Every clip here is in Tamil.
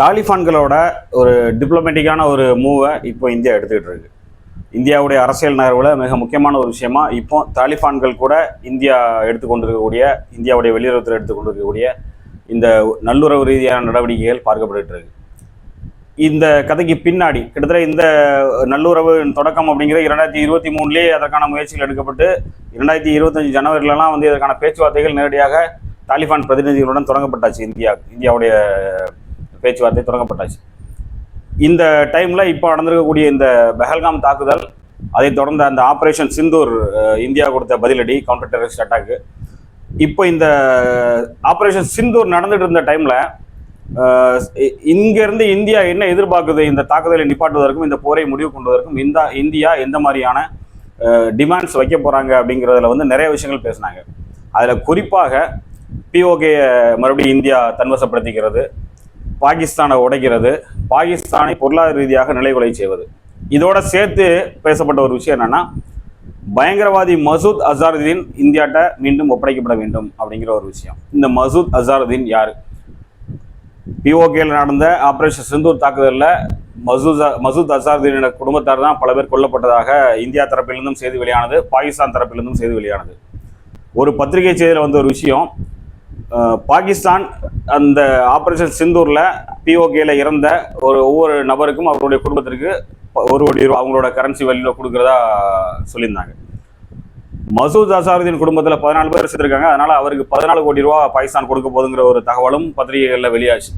தாலிபான்களோட ஒரு டிப்ளமேட்டிக்கான ஒரு மூவை இப்போ இந்தியா எடுத்துக்கிட்டு இருக்கு. இந்தியாவுடைய அரசியல் நகர்வில் மிக முக்கியமான ஒரு விஷயமா இப்போ தாலிபான்கள் கூட இந்தியா எடுத்துக்கொண்டிருக்கக்கூடிய இந்தியாவுடைய வெளியுறவுத்துறை எடுத்துக்கொண்டிருக்கக்கூடிய இந்த நல்லுறவு ரீதியான நடவடிக்கைகள் பார்க்கப்பட்டு இருக்கு. இந்த கதைக்கு பின்னாடி கிட்டத்தட்ட இந்த நல்லுறவு தொடக்கம் அப்படிங்கிற இரண்டாயிரத்தி இருபத்தி மூணுலேயே அதற்கான முயற்சிகள் எடுக்கப்பட்டு இரண்டாயிரத்தி இருபத்தஞ்சு ஜனவரிலலாம் வந்து இதற்கான பேச்சுவார்த்தைகள் நேரடியாக தாலிபான் பிரதிநிதிகளுடன் தொடங்கப்பட்டாச்சு இந்தியா இந்தியாவுடைய பேச்சுவார்த்தை தொடங்கப்பட்டாச்சு. இந்த டைமில் இப்போ நடந்திருக்கக்கூடிய இந்த பெஹல்காம் தாக்குதல் அதை தொடர்ந்த அந்த ஆப்ரேஷன் சிந்தூர் இந்தியா கொடுத்த பதிலடி கவுண்டர் டெரரிஸ்ட் அட்டாக்கு இப்போ இந்த ஆப்ரேஷன் சிந்தூர் நடந்துட்டு இருந்த டைமில் இங்கேருந்து இந்தியா என்ன எதிர்பார்க்குது? இந்த தாக்குதலை நிப்பாட்டுவதற்கும் இந்த போரை முடிவு கொண்டுவதற்கும் இந்த இந்தியா எந்த மாதிரியான டிமாண்ட்ஸ் வைக்க போகிறாங்க அப்படிங்கிறதுல வந்து நிறைய விஷயங்கள் பேசினாங்க. அதில் குறிப்பாக பிஓகே மறுபடியும் இந்தியா தன்வசப்படுத்திக்கிறது. பாகிஸ்தானை உடைக்கிறது பாகிஸ்தானை பொருளாதார ரீதியாக நிலைகுலை செய்வது. இதோட சேர்த்து பேசப்பட்ட ஒரு விஷயம் என்னன்னா பயங்கரவாதி மசூத் அசாருதீன் இந்தியாட்ட மீண்டும் ஒப்படைக்கப்பட வேண்டும் அப்படிங்கிற ஒரு விஷயம். இந்த மசூத் அசாருதீன் யார்? பிஓகேல நடந்த ஆப்ரேஷன் சிந்தூர் தாக்குதலில் மசூத் மசூத் அசாருதீனோட குடும்பத்தார் தான் பல பேர் கொல்லப்பட்டதாக இந்தியா தரப்பிலிருந்தும் செய்தி வெளியானது பாகிஸ்தான் தரப்பிலிருந்தும் செய்தி வெளியானது. ஒரு பத்திரிகை செய்தியில் வந்த ஒரு விஷயம் பாகிஸ்தான் அந்த ஆபரேஷன் சிந்தூரில் பிஓகேல இறந்த ஒரு ஒவ்வொரு நபருக்கும் அவருடைய குடும்பத்திற்கு ஒரு கோடி ரூபா அவங்களோட கரன்சி வழியில் கொடுக்குறதா சொல்லியிருந்தாங்க. மசூத் அசாருதீன் குடும்பத்தில் பதினாலு பேர் செஞ்சுருக்காங்க அதனால அவருக்கு பதினாலு கோடி ரூபா பாகிஸ்தான் கொடுக்க போதுங்கிற ஒரு தகவலும் பத்திரிகைகளில் வெளியாச்சு.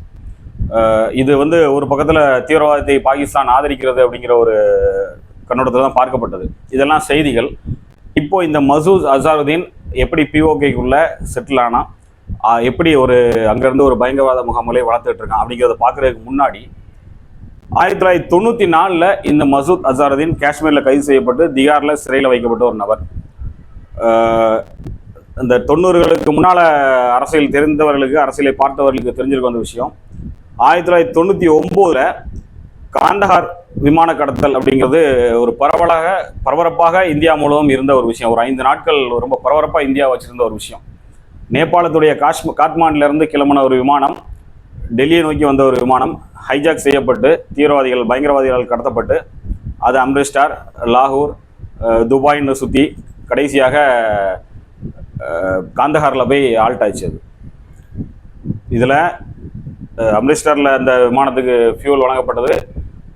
இது வந்து ஒரு பக்கத்தில் தீவிரவாதத்தை பாகிஸ்தான் ஆதரிக்கிறது அப்படிங்கிற ஒரு கண்ணோட்டத்தில் தான் பார்க்கப்பட்டது. இதெல்லாம் செய்திகள். இப்போ இந்த மசூத் அசாருதீன் எப்படி பிஓகேக்குள்ள செட்டில் ஆனால் எப்படி ஒரு அங்கேருந்து ஒரு பயங்கரவாத முகாம்களை வளர்த்துட்டு இருக்கான் அப்படிங்கிறத பார்க்குறதுக்கு முன்னாடி ஆயிரத்தி தொள்ளாயிரத்தி தொண்ணூற்றி நாலில் இந்த மசூத் அசாருதீன் காஷ்மீரில் கைது செய்யப்பட்டு திகாரில் சிறையில் வைக்கப்பட்ட ஒரு நபர். இந்த தொண்ணூறுகளுக்கு முன்னால் அரசியல் தெரிந்தவர்களுக்கு அரசியலை பார்த்தவர்களுக்கு தெரிஞ்சிருக்கும் அந்த விஷயம். ஆயிரத்தி தொள்ளாயிரத்தி தொண்ணூற்றி ஒம்போதில் காண்டஹார் விமான கடத்தல் அப்படிங்கிறது ஒரு பரவலாக பரபரப்பாக இந்தியா முழுவதும் இருந்த ஒரு விஷயம். ஒரு ஐந்து நாட்கள் ரொம்ப பரபரப்பாக இந்தியா வச்சுருந்த ஒரு விஷயம். நேபாளத்துடைய காஷ்ம காட்மாண்டிலிருந்து கிளம்பின ஒரு விமானம் டெல்லியை நோக்கி வந்த ஒரு விமானம் ஹைஜாக் செய்யப்பட்டு தீவிரவாதிகள் பயங்கரவாதிகளால் கடத்தப்பட்டு அது அம்ரிஸ்டார் லாகூர் அஹ், துபாய்னு சுற்றி கடைசியாக காந்தஹாரில் போய் ஆல்ட் ஆச்சு அது. இதில் அம்ரிஸ்டரில் அந்த விமானத்துக்கு ஃபியூல் வழங்கப்பட்டது.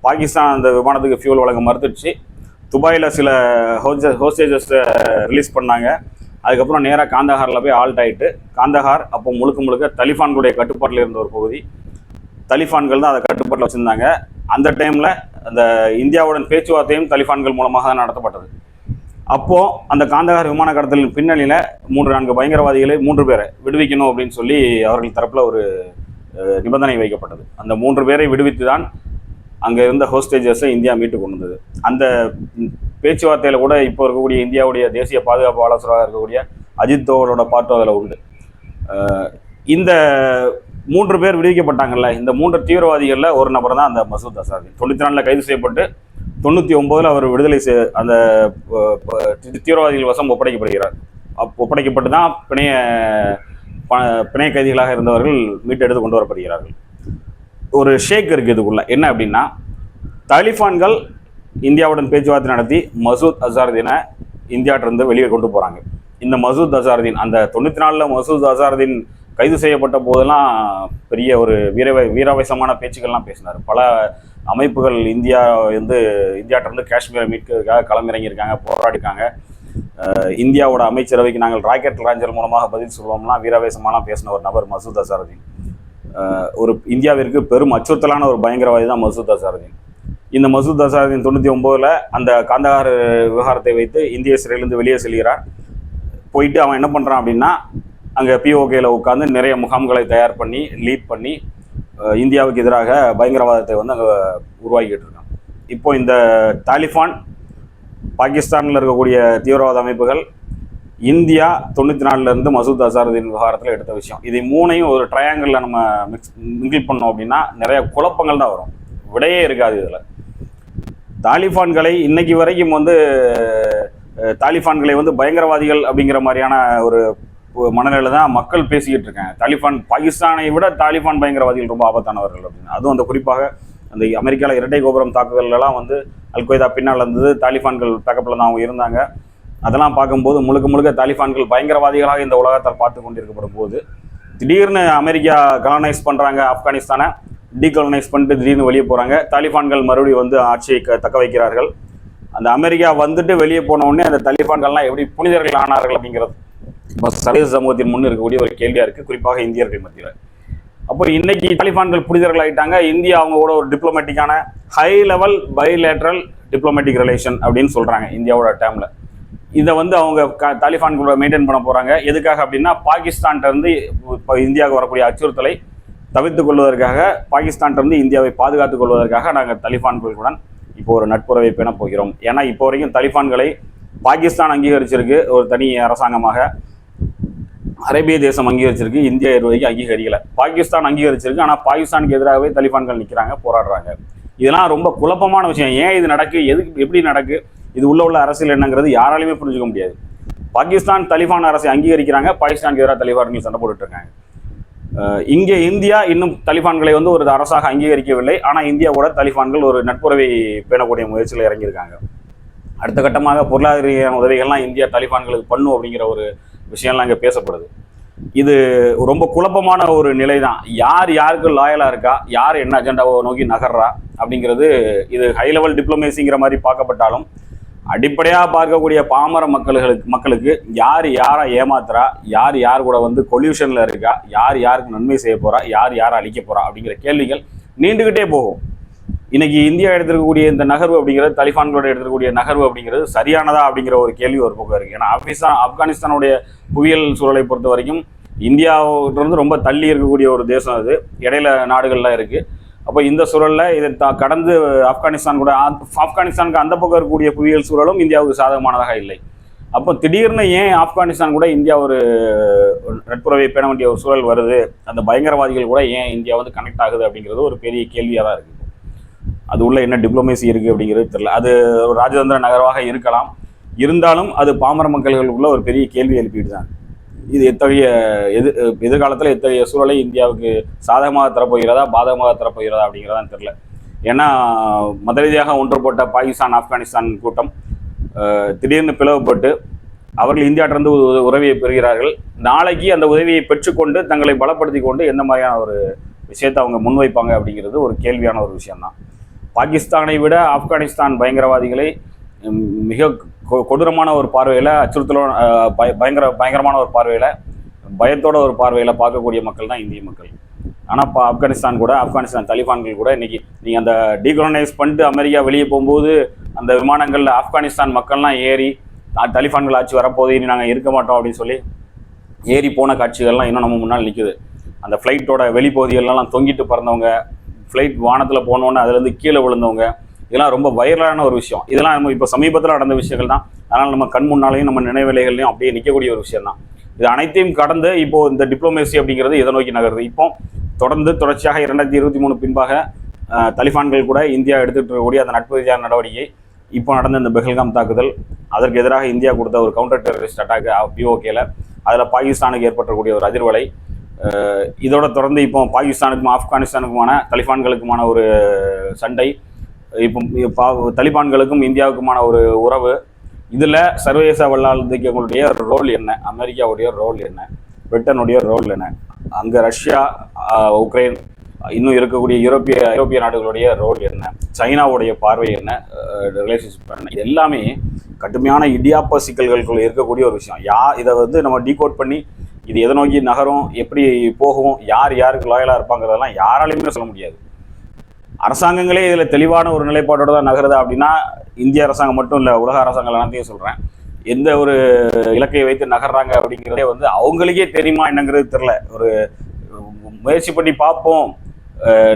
பாகிஸ்தான் அந்த விமானத்துக்கு ஃபியூல் வழங்க மறுத்துடுச்சு. துபாயில் சில ஹோஸ்டேஜஸ் ரிலீஸ் பண்ணாங்க. அதுக்கப்புறம் நேராக காந்தஹாரில் போய் ஆல்ட் ஆகிட்டு காந்தஹார் அப்போ முழுக்க முழுக்க தலிஃபான்களுடைய கட்டுப்பாட்டில் இருந்த ஒரு பகுதி. தலிஃபான்கள் தான் அதை கட்டுப்பாட்டில் வச்சுருந்தாங்க. அந்த டைமில் அந்த இந்தியாவுடன் பேச்சுவார்த்தையும் தலிஃபான்கள் மூலமாக தான் நடத்தப்பட்டது. அப்போது அந்த காந்தகார் விமான கடத்தலின் பின்னணியில் மூன்று நான்கு பயங்கரவாதிகளை மூன்று பேரை விடுவிக்கணும் அப்படின்னு சொல்லி அவர்கள் தரப்பில் ஒரு நிபந்தனை வைக்கப்பட்டது. அந்த மூன்று பேரை விடுவித்து தான் அங்கே இருந்த ஹோஸ்டேஜஸை இந்தியா மீட்டு கொண்டு வந்தது. அந்த பேச்சுவார்த்தையில் கூட இப்போ இருக்கக்கூடிய இந்தியாவுடைய தேசிய பாதுகாப்பு ஆலோசகராக இருக்கக்கூடிய அஜித் தோவலோட பாட்டும் அதில் உண்டு. இந்த மூன்று பேர் விடுவிக்கப்பட்டாங்கல்ல இந்த மூன்று தீவிரவாதிகளில் ஒரு நபர் தான் அந்த மசூத் அசாதி. தொண்ணூற்றி நாலில் கைது செய்யப்பட்டு தொண்ணூற்றி ஒம்போதில் அவர் விடுதலை செய் அந்த தீவிரவாதிகள் வசம் ஒப்படைக்கப்படுகிறார். அப் ஒப்படைக்கப்பட்டு தான் பிணைய பிணைய கைதிகளாக இருந்தவர்கள் மீட்டெடுத்து கொண்டு வரப்படுகிறார்கள். ஒரு ஷேக் இருக்குது இதுக்குள்ள. என்ன அப்படின்னா தாலிபான்கள் இந்தியாவுடன் பேச்சுவார்த்தை நடத்தி மசூத் அசாருதீனை இந்தியாட்டிருந்து வெளியே கொண்டு போகிறாங்க இந்த மசூத் அசாருதீன் அந்த தொண்ணூற்றி நாலில் மசூத் அசாருதீன் கைது செய்யப்பட்ட போதெல்லாம் பெரிய ஒரு வீரவை வீராவேசமான பேச்சுக்கள்லாம் பேசினார். பல அமைப்புகள் இந்தியா வந்து இந்தியாட்டிருந்து காஷ்மீரை மீட்கிறதுக்காக களமிறங்கியிருக்காங்க போராடிருக்காங்க இந்தியாவோட அமைச்சரவைக்கு நாங்கள் ராக்கெட் லாஞ்சர் மூலமாக பதில் சொல்லுவோம்லாம் வீராவேசமாலாம் பேசின ஒரு நபர் மசூத் அசாருதீன். ஒரு இந்தியாவிற்கு பெரும் அச்சுறுத்தலான ஒரு பயங்கரவாதி தான் மசூத் அசாருதீன். இந்த மசூத் அசாருதீன் தொண்ணூற்றி ஒம்போதில் அந்த காந்தகார் விவகாரத்தை வைத்து இந்திய சிறையிலிருந்து வெளியே செல்கிறார். போயிட்டு அவன் என்ன பண்ணுறான் அப்படின்னா அங்கே பிஓகேயில் உட்காந்து நிறைய முகாம்களை தயார் பண்ணி லீட் பண்ணி இந்தியாவுக்கு எதிராக பயங்கரவாதத்தை வந்து அங்கே உருவாக்கிட்டு இருக்கான். இப்போ இந்த தாலிபான் பாகிஸ்தானில் இருக்கக்கூடிய தீவிரவாத அமைப்புகள் இந்தியா தொண்ணூற்றி நாலுலேருந்து மசூத் அசாருதீன் விவகாரத்தில் எடுத்த விஷயம். இதை மூணையும் ஒரு ட்ரையாங்கிளில் நம்ம மிக்ஸ் மிங்கிள் பண்ணோம் அப்படின்னா நிறைய குழப்பங்கள் தான் வரும். விடையே இருக்காது இதில். தாலிபான்களை இன்னைக்கு வரைக்கும் வந்து தாலிபான்களை வந்து பயங்கரவாதிகள் அப்படிங்கிற மாதிரியான ஒரு மனநிலை தான் மக்கள் பேசிக்கிட்டு இருக்காங்க. தாலிபான் பாகிஸ்தானை விட தாலிபான் பயங்கரவாதிகள் ரொம்ப ஆபத்தானவர்கள் அப்படின்னு. அதுவும் அந்த குறிப்பாக அந்த அமெரிக்காவில் இரட்டை கோபுரம் தாக்குதல்லாம் வந்து அல்கொய்தா பின்னால் இருந்தது. தாலிபான்கள் பேக்கப்பில் தான் அவங்க இருந்தாங்க. அதெல்லாம் பார்க்கும்போது முழுக்க முழுக்க தாலிபான்கள் பயங்கரவாதிகளாக இந்த உலகத்தால் பார்த்து கொண்டிருக்கப்படும் போது திடீர்னு அமெரிக்கா கலனைஸ் பண்ணுறாங்க ஆப்கானிஸ்தானை. டீகாலனைஸ் பண்ணிட்டு திடீர்னு வெளியே போகிறாங்க தாலிபான்கள் மறுபடியும் வந்து ஆட்சியை தக்க வைக்கிறார்கள். அந்த அமெரிக்கா வந்துட்டு வெளியே போன உடனே அந்த தலிபான்கள்லாம் எப்படி புனிதர்கள் ஆனார்கள் அப்படிங்கிறது. இப்போ சர்வதேச சமூகத்தின் முன் இருக்கக்கூடிய ஒரு கேள்வியாக இருக்குது குறிப்பாக இந்தியர்கள் மத்தியில். அப்போ இன்னைக்கு தலிபான்கள் புனிதர்கள் ஆகிட்டாங்க இந்தியா அவங்க கூட ஒரு டிப்ளமேட்டிக்கான high level bilateral diplomatic relation அப்படின்னு சொல்கிறாங்க இந்தியாவோட டேர்மில் இதை வந்து அவங்க க தாலிபான்களோட மெயின்டைன் பண்ண போகிறாங்க எதுக்காக அப்படின்னா பாகிஸ்தான்கிட்ட இருந்து இப்போ இந்தியாவுக்கு வரக்கூடிய அச்சுறுத்தலை தவிர்த்து கொள்வதற்காக பாகிஸ்தான்ட்ட இருந்து இந்தியாவை பாதுகாத்துக் கொள்வதற்காக நாங்கள் தலிபான்களுடன் இப்போ ஒரு நட்புறவை பேண போகிறோம். ஏன்னா இப்போ வரைக்கும் தலிபான்களை பாகிஸ்தான் அங்கீகரிச்சிருக்கு ஒரு தனி அரசாங்கமாக. அரேபிய தேசம் அங்கீகரிச்சிருக்கு இந்தியா இருவதைக்கு அங்கீகரிக்கல. பாகிஸ்தான் அங்கீகரிச்சிருக்கு ஆனால் பாகிஸ்தானுக்கு எதிராகவே தலிபான்கள் நிற்கிறாங்க போராடுறாங்க. இதெல்லாம் ரொம்ப குழப்பமான விஷயம். ஏன் இது நடக்கு? எதுக்கு எப்படி நடக்கு? இது உள்ள உள்ள அரசியல் என்னங்கிறது யாராலையுமே புரிஞ்சுக்க முடியாது. பாகிஸ்தான் தலிபான் அரசை அங்கீகரிக்கிறாங்க பாகிஸ்தானுக்கு எதிராக தலிபான்கள் சண்டை போட்டுட்டு இருக்காங்க. இங்கே இந்தியா இன்னும் தலிபான்களை வந்து ஒரு அரசாக அங்கீகரிக்கவில்லை. ஆனால் இந்தியா கூட தலிபான்கள் ஒரு நட்புறவை பேணக்கூடிய முயற்சியில் இறங்கியிருக்காங்க. அடுத்த கட்டமாக பொருளாதார ரீதியான உதவிகள்லாம் இந்தியா தலிபான்களுக்கு பண்ணும் அப்படிங்கிற ஒரு விஷயம்லாம் இங்கே பேசப்படுது. இது ரொம்ப குழப்பமான ஒரு நிலை தான் யார் யாருக்கு லாயலாக இருக்கா? யார் என்ன அஜெண்டாவை நோக்கி நகர்றா? அப்படிங்கிறது இது ஹை லெவல் டிப்ளமேசிங்கிற மாதிரி பார்க்கப்பட்டாலும் அடிப்படையாக பார்க்கக்கூடிய பாமர மக்களுக்கு மக்களுக்கு யார் யாரை ஏமாத்துறா யார் யார் கூட வந்து கொல்யூஷனில் இருக்கா யார் யாருக்கு நன்மை செய்ய போறா யார் யாரை அழிக்க போறா அப்படிங்கிற கேள்விகள் நீண்டுகிட்டே போகும். இன்னைக்கு இந்தியா எடுத்திருக்கக்கூடிய இந்த நகர்வு அப்படிங்கிறது தலிபான்களோட எடுத்திருக்கக்கூடிய நகர்வு அப்படிங்கிறது சரியானதா அப்படிங்கிற ஒரு கேள்வி ஒரு பக்கம் இருக்கு. ஏன்னா ஆப்கானிஸ்தான் ஆப்கானிஸ்தானுடைய புவியியல் சூழலை பொறுத்த வரைக்கும் இந்தியாவிலிருந்து ரொம்ப தள்ளி இருக்கக்கூடிய ஒரு தேசம் அது. இடையில நாடுகள்லாம் இருக்குது அப்போ இந்த சூழலில் இதை த- கடந்து ஆப்கானிஸ்தான் கூட ஆப்கானிஸ்தானுக்கு அந்த பக்கம் இருக்கக்கூடிய புவியியல் சூழலும் இந்தியாவுக்கு சாதகமானதாக இல்லை. அப்போ திடீர்னு ஏன் ஆப்கானிஸ்தான் கூட இந்தியா ஒரு ஒரு நட்புறவை பேண வேண்டிய ஒரு சூழல் வருது? அந்த பயங்கரவாதிகள் கூட ஏன் இந்தியா வந்து கனெக்ட் ஆகுது அப்படிங்கிறது ஒரு பெரிய கேள்வியாக தான் இருக்குது அது உள்ள என்ன டிப்ளமேசி இருக்குது அப்படிங்கிறது தெரியல. அது ஒரு ராஜதந்திர நகரவாக இருக்கலாம். இருந்தாலும் அது பாமர மக்கள்களுக்குள்ள ஒரு பெரிய கேள்வி எழுப்பிட்டு தான் இது எத்தகைய எது எதிர்காலத்தில் எத்தகைய சூழலை இந்தியாவுக்கு சாதகமாக தரப்போகிறதா பாதகமாக தரப்போகிறதா அப்படிங்கிறதா தெரில ஏன்னா மத ரீதியாக ஒன்றுபட்ட பாகிஸ்தான் ஆப்கானிஸ்தான் கூட்டம் திடீர்னு பிளவுபட்டு அவர்கள் இந்தியாட்டிலிருந்து உதவியை பெறுகிறார்கள். நாளைக்கு அந்த உதவியை பெற்றுக்கொண்டு தங்களை பலப்படுத்தி கொண்டு எந்த மாதிரியான ஒரு விஷயத்தை அவங்க முன்வைப்பாங்க அப்படிங்கிறது ஒரு கேள்வியான ஒரு விஷயம்தான். பாகிஸ்தானை விட ஆப்கானிஸ்தான் பயங்கரவாதிகளை மிக கொடூரமான ஒரு பார்வையில் அச்சுறுத்தலோட பய பயங்கர பயங்கரமான ஒரு பார்வையில் பயத்தோட ஒரு பார்வையில் பார்க்கக்கூடிய மக்கள் தான் இந்திய மக்கள். ஆனால் இப்போ ஆப்கானிஸ்தான் கூட ஆப்கானிஸ்தான் தலிபான்கள் கூட இன்னைக்கு நீங்கள் அந்த டீகலனைஸ் பண்ணிட்டு அமெரிக்கா வெளியே போகும்போது அந்த விமானங்களில் ஆப்கானிஸ்தான் மக்கள்லாம் ஏறி தலிபான்கள் ஆட்சி வரப்போகுது இனி நாங்கள் இருக்க மாட்டோம் அப்படின்னு சொல்லி ஏறி போன காட்சிகள்லாம் இன்னும் நம்ம முன்னால் நிற்குது அந்த ஃப்ளைட்டோட வெளிப்பகுதிகள்லாம் தொங்கிட்டு பறந்தவங்க ஃப்ளைட் வானத்தில் போனோன்னே அதுலேருந்து கீழே விழுந்தவங்க இதெல்லாம் ரொம்ப வைரலான ஒரு விஷயம். இதெல்லாம் நம்ம இப்போ சமீபத்தில் நடந்த விஷயங்கள் தான். அதனால் நம்ம கண் முன்னாலையும் நம்ம நினைவிலைகள்லையும் அப்படியே நிற்கக்கூடிய ஒரு விஷயம் தான் இது அனைத்தையும் கடந்து இப்போ இந்த டிப்ளமேசி அப்படிங்கிறது இதை நோக்கி நகருது? இப்போ தொடர்ந்து தொடர்ச்சியாக இரண்டாயிரத்தி இருபத்தி மூணு பின்பாக தலிபான்கள் கூட இந்தியா எடுத்துகிட்டு இருக்கக்கூடிய அந்த நட்பு ரீதியான நடவடிக்கை இப்போ நடந்த இந்த பெஹல்காம் தாக்குதல் அதற்கு எதிராக இந்தியா கொடுத்த ஒரு கவுண்டர் டெரரிஸ்ட் அட்டாக் பிஓகேல அதில் பாகிஸ்தானுக்கு ஏற்பட்டக்கூடிய ஒரு அதிர்வலை. இதோட தொடர்ந்து இப்போ பாகிஸ்தானுக்கும் ஆப்கானிஸ்தானுக்குமான தலிபான்களுக்குமான ஒரு சண்டை இப்போ தலிபான்களுக்கும் இந்தியாவுக்குமான ஒரு உறவு. இதில் சர்வதேச வல்லாளர்களுடைய ரோல் என்ன? அமெரிக்காவுடைய ரோல் என்ன? பிரிட்டனுடைய ரோல் என்ன? அங்கே ரஷ்யா உக்ரைன் இன்னும் இருக்கக்கூடிய யூரோப்பிய ஐரோப்பிய நாடுகளுடைய ரோல் என்ன? சைனாவுடைய பார்வை என்ன? ரிலேஷன்ஷிப் என்ன? இது எல்லாமே கடுமையான இடியாப்ப சிக்கல்களுக்குள்ள இருக்கக்கூடிய ஒரு விஷயம். யா இதை வந்து நம்ம டீகோட் பண்ணி இது எதை நோக்கி நகரும் எப்படி போகும் யார் யாருக்கு லாயலாக இருப்பாங்கிறதெல்லாம் யாராலையுமே சொல்ல முடியாது. அரசாங்கங்களே இதில் தெளிவான ஒரு நிலைப்பாட்டோடு தான் நகருது அப்படின்னா இந்திய அரசாங்கம் மட்டும் இல்லை உலக அரசாங்கம் எல்லாத்தையும் சொல்கிறேன் எந்த ஒரு இலக்கையை வைத்து நகர்றாங்க அப்படிங்கிறதே வந்து அவங்களுக்கே தெரியுமா என்னங்கிறது தெரில ஒரு முயற்சி பண்ணி பார்ப்போம்.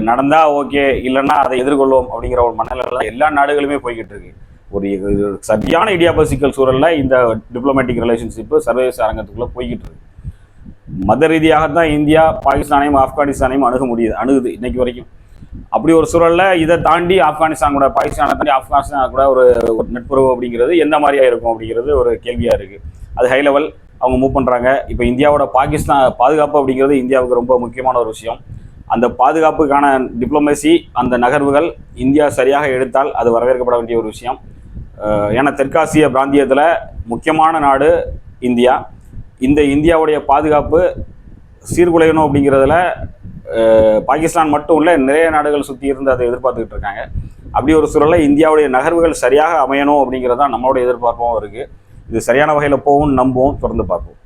நடந்தா ஓகே இல்லைன்னா அதை எதிர்கொள்வோம் அப்படிங்கிற ஒரு மனநிலையில் எல்லா நாடுகளுமே போய்கிட்டு இருக்கு. ஒரு இது சரியான இடியாபசிக்கல் சூழலில் இந்த டிப்ளமேட்டிக் ரிலேஷன்ஷிப்பு சர்வதேச அரங்கத்துக்குள்ளே போய்கிட்டு இருக்கு. மத ரீதியாக தான் இந்தியா பாகிஸ்தானையும் ஆப்கானிஸ்தானையும் அணுக முடியுது அணுகுது இன்னைக்கு வரைக்கும். அப்படி ஒரு சூழல்ல இதை தாண்டி ஆப்கானிஸ்தான் கூட பாகிஸ்தானை தாண்டி ஆப்கானிஸ்தான் கூட ஒரு ஒரு நட்புறவு அப்படிங்கிறது எந்த மாதிரியா இருக்கும் அப்படிங்கிறது ஒரு கேள்வியா இருக்கு. அது ஹை லெவல் அவங்க மூவ் பண்ணுறாங்க இப்போ இந்தியாவோட பாகிஸ்தான் பாதுகாப்பு அப்படிங்கிறது இந்தியாவுக்கு ரொம்ப முக்கியமான ஒரு விஷயம். அந்த பாதுகாப்புக்கான டிப்ளமேசி அந்த நகர்வுகள் இந்தியா சரியாக எடுத்தால் அது வரவேற்கப்பட வேண்டிய ஒரு விஷயம். ஏன்னா தெற்காசிய பிராந்தியத்தில் முக்கியமான நாடு இந்தியா. இந்த இந்தியாவுடைய பாதுகாப்பு சீர்குலையணும் அப்படிங்கிறதுல பாகிஸ்தான் மட்டும் இல்லை நிறைய நாடுகள் சுற்றி இருந்து அதை எதிர்பார்த்துக்கிட்டு இருக்காங்க. அப்படி ஒரு சூழலில் இந்தியாவுடைய நகர்வுகள் சரியாக அமையணும் அப்படிங்கிறது தான் நம்மளுடைய எதிர்பார்ப்பும் இருக்குது இது சரியான வகையில் போகும்னு நம்புவோம். தொடர்ந்து பார்ப்போம்.